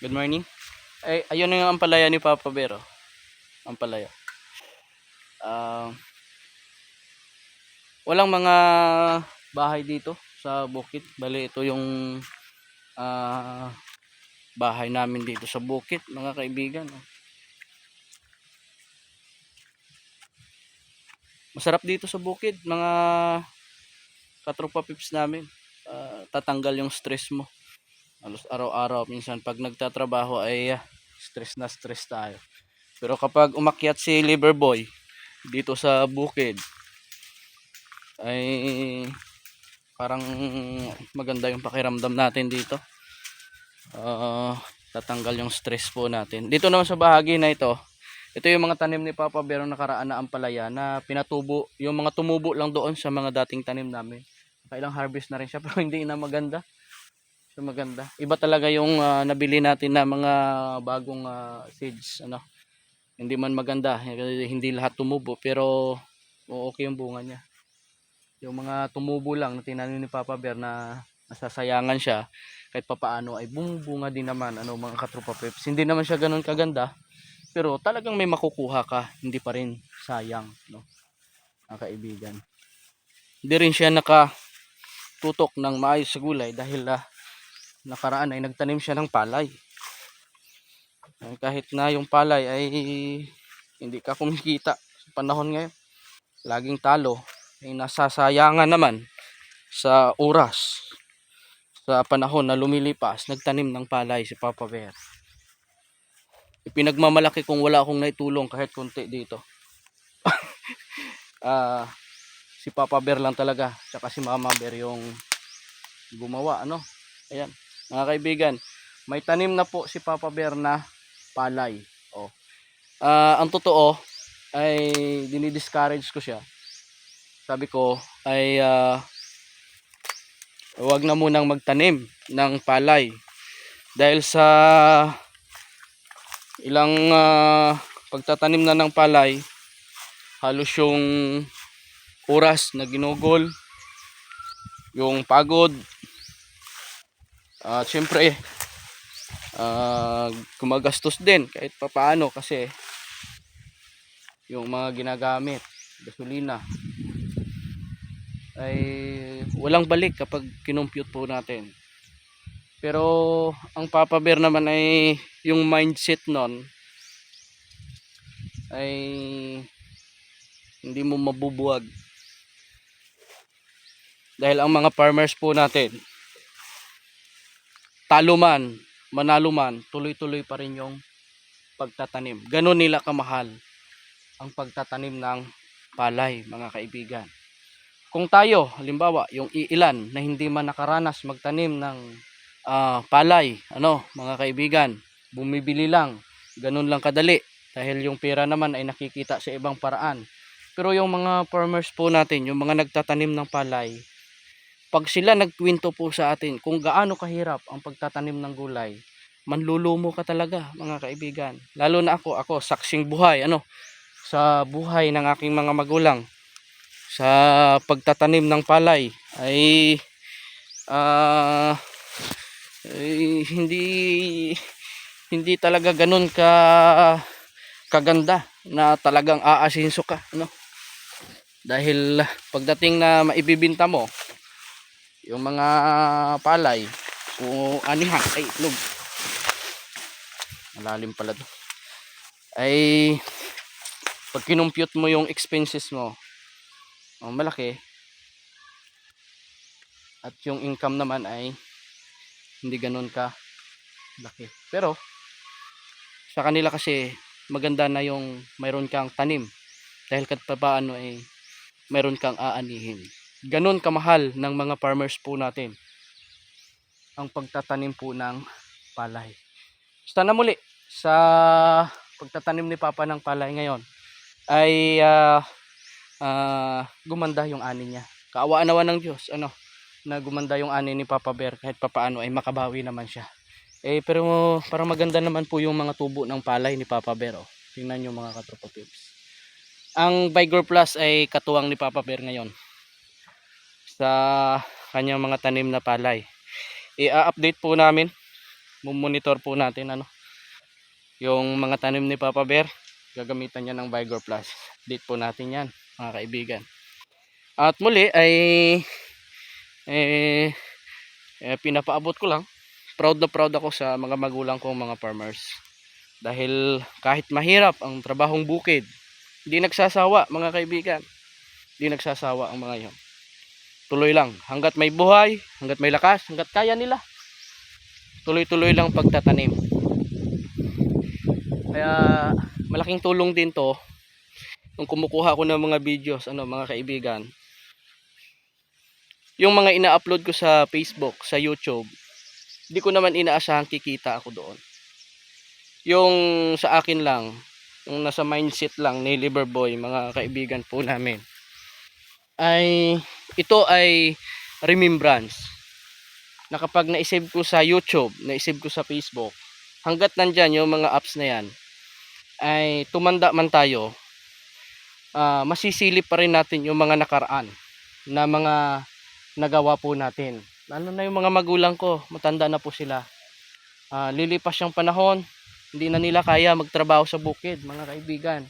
Good morning. Ay, ayun yung ampalaya ni Papa Bero. Ampalaya. Ah, walang mga bahay dito sa bukid. Bali, ito yung ah, bahay namin dito sa bukid, mga kaibigan. Masarap dito sa bukid, mga katropa pips namin. Ah, tatanggal yung stress mo halos araw-araw minsan pag nagtatrabaho ay ah, stress na stress tayo. Pero kapag umakyat si Liverboy dito sa bukid ay parang maganda yung pakiramdam natin dito. Ah, tatanggal yung stress po natin. Dito naman sa bahagi na ito ito yung mga tanim ni Papa Bero nakaraan na ampalaya na pinatubo yung mga tumubo lang doon sa mga dating tanim namin. Kailang harvest na rin siya pero hindi na maganda So maganda. Iba talaga yung ah, nabili natin na mga bagong ah, seeds ano. Hindi man maganda, eh, hindi lahat tumubo pero okay yung bunga niya. Yung mga tumubo lang na tinanim ni Papa Bear na nasasayangan siya kahit papaano ay bumubunga din naman ano mga katropa peps. Hindi naman siya ganun kaganda pero talagang may makukuha ka, hindi pa rin sayang no. Mga kaibigan. Hindi rin siya naka tutok ng maayos sa gulay dahil ah, nakaraan ay nagtanim siya ng palay. Ay, kahit na yung palay ay hindi ka kumikita sa panahon ngayon. Laging talo ay nasasayangan naman sa oras sa panahon na lumilipas nagtanim ng palay si Papa Bear. Ipinagmamalaki kung wala akong naitulong kahit konti dito. Ah, si Papa Bear lang talaga, tsaka si Mama Bear yung gumawa, ano? Ayan, mga kaibigan, may tanim na po si Papa Bear na palay. Oh. Ah, ang totoo ay dinidiscourage ko siya. Sabi ko ay ah, wag na munang magtanim ng palay dahil sa ilang ah, pagtatanim na ng palay halos yung oras na ginugol yung pagod at syempre ah, gumagastos din kahit papaano kasi yung mga ginagamit gasolina ay walang balik kapag kinumpute po natin. Pero ang Papa Bear naman ay yung mindset nun ay hindi mo mabubuwag. Dahil ang mga farmers po natin talo man, manalo man, tuloy-tuloy pa rin yung pagtatanim. Ganon nila kamahal ang pagtatanim ng palay, mga kaibigan. Kung tayo, halimbawa, yung iilan na hindi man nakaranas magtanim ng ah, palay, ano, mga kaibigan, bumibili lang, ganun lang kadali, dahil yung pera naman ay nakikita sa ibang paraan. Pero yung mga farmers po natin, yung mga nagtatanim ng palay, pag sila nagkwento po sa atin kung gaano kahirap ang pagtatanim ng gulay, manlulumo ka talaga mga kaibigan. Lalo na ako, ako saksing buhay, ano, sa buhay ng aking mga magulang sa pagtatanim ng palay ay ah ay, hindi hindi talaga ganun ka kaganda na talagang aasinso ka ano dahil pagdating na maibibinta mo yung mga palay o anihan ay itlog. Malalim pala to. Ay pag kinumpute mo yung expenses mo oh, malaki at yung income naman ay hindi ganun ka laki. Pero sa kanila kasi maganda na yung mayroon kang tanim. Dahil kahit pa paano ay mayroon kang aanihin ganun kamahal ng mga farmers po natin ang pagtatanim po ng palay. Basta na muli sa pagtatanim ni Papa ng palay ngayon ay ah, ah, gumanda yung ani niya. Kaawaan naman ng Diyos ano na gumanda yung ani ni Papa Bear kahit papaano ay makabawi naman siya. Eh pero para maganda naman po yung mga tubo ng palay ni Papa Bear oh. Tingnan niyo mga katropa pips. Ang Vigor Plus ay katuwang ni Papa Bear ngayon sa kanyang mga tanim na palay. I-update po namin. Monitor po natin ano yung mga tanim ni Papa Bear. Gagamitan niya ng Vigor Plus date po natin yan mga kaibigan. At muli ay eh, eh pinapaabot ko lang. Proud na proud ako sa mga magulang kong mga farmers. Dahil kahit mahirap ang trabahong bukid hindi nagsasawa mga kaibigan. Hindi nagsasawa ang mga yon tuloy lang. Hanggat may buhay hanggat may lakas hanggat kaya nila. Tuloy-tuloy lang pagtatanim. Kaya malaking tulong din to. Nung kumukuha ko ng mga videos ano mga kaibigan. Yung mga ina-upload ko sa Facebook sa YouTube hindi ko naman inaasahan kikita ako doon. Yung sa akin lang yung nasa mindset lang ni Liverboy mga kaibigan po namin ay ito ay remembrance na kapag naisave ko sa YouTube, naisave ko sa Facebook, hanggat nandyan yung mga apps na yan, ay tumanda man tayo, ah, masisilip pa rin natin yung mga nakaraan na mga nagawa po natin. Lalo na yung mga magulang ko, matanda na po sila. Ah, lilipas yung panahon, hindi na nila kaya magtrabaho sa bukid, mga kaibigan.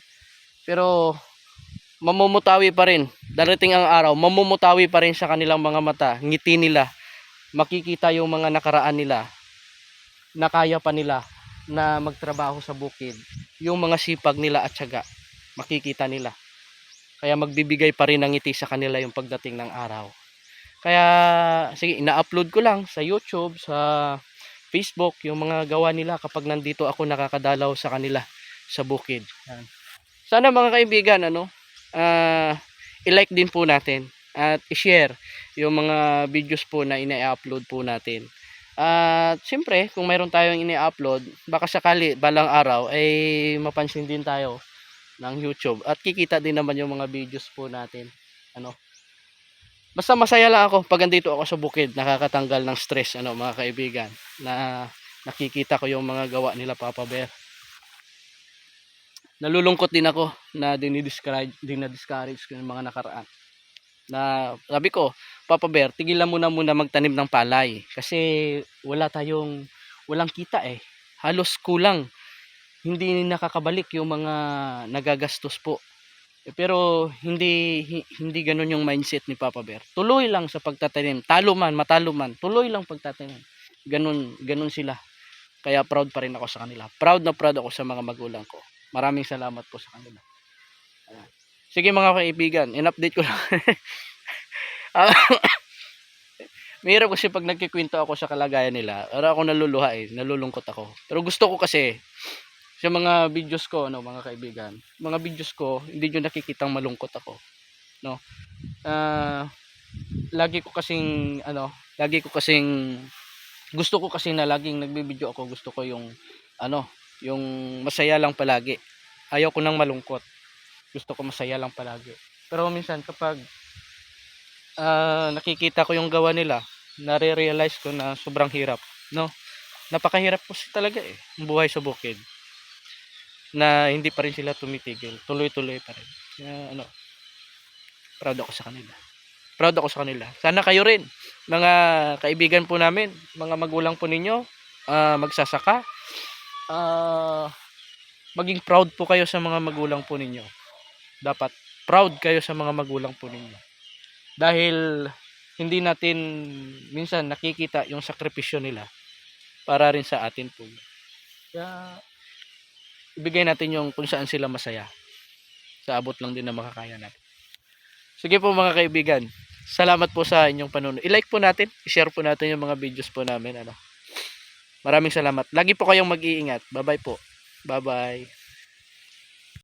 Pero mamumutawi pa rin. Darating ang araw, mamumutawi pa rin sa kanilang mga mata, ngiti nila. Makikita yung mga nakaraan nila na kaya pa nila na magtrabaho sa bukid. Yung mga sipag nila at syaga, makikita nila. Kaya magbibigay pa rin ng ngiti sa kanila yung pagdating ng araw. Kaya, sige, ina-upload ko lang sa YouTube, sa Facebook, yung mga gawa nila kapag nandito ako nakakadalaw sa kanila sa bukid. Yan. Sana mga kaibigan, ano, ah, i-like din po natin at i-share yung mga videos po na ina-upload po natin. At siyempre, kung mayroon tayong ina-upload, baka sakali balang araw ay mapansin din tayo ng YouTube at kikita din naman yung mga videos po natin. Ano? Basta masaya lang ako pag andito ako sa bukid, nakakatanggal ng stress ano mga kaibigan na nakikita ko yung mga gawa nila Papa Bear nalulungkot din ako na dinidiscourage, dinadiscourage ko yung mga nakaraan. Na sabi ko, Papa Bear, tigilan mo na muna magtanim ng palay kasi wala tayong walang kita eh. Halos kulang. Hindi nakakabalik yung mga nagagastos po. Eh, pero hindi hi- hindi ganun yung mindset ni Papa Bear. Tuloy lang sa pagtatanim. Talo man, matalo man, tuloy lang pagtatanim. Ganun, ganun sila. Kaya proud pa rin ako sa kanila. Proud na proud ako sa mga magulang ko. Maraming salamat po sa kanila. Ayan. Sige mga kaibigan, in-update ko lang. Ah, Mahirap kasi pag nagkikwento ako sa kalagayan nila, para ako naluluha eh, nalulungkot ako. Pero gusto ko kasi, sa mga videos ko, no, mga kaibigan, mga videos ko, hindi nyo nakikitang malungkot ako. No? Ah, lagi ko kasing, ano, lagi ko kasing, gusto ko kasi na laging nagbibideo ako, gusto ko yung, ano, yung masaya lang palagi. Ayaw ko nang malungkot. Gusto ko masaya lang palagi. Pero minsan kapag ah, nakikita ko yung gawa nila, nare-realize ko na sobrang hirap, no? Napakahirap po talaga eh, ang buhay sa bukid. Na hindi pa rin sila tumitigil, tuloy-tuloy pa rin. Kaya ano, proud ako sa kanila. Proud ako sa kanila. Sana kayo rin, mga kaibigan po namin, mga magulang po ninyo, ah, magsasaka, ah, maging proud po kayo sa mga magulang po ninyo. Dapat proud kayo sa mga magulang po ninyo. Dahil hindi natin minsan nakikita yung sakripisyo nila para rin sa atin po. Kaya ibigay natin yung kung saan sila masaya. Sa abot lang din na makakaya natin. Sige po mga kaibigan. Salamat po sa inyong panonood. I-like po natin, i-share po natin yung mga videos po namin ano. Maraming salamat. Lagi po kayong mag-iingat. Bye-bye po. Bye-bye.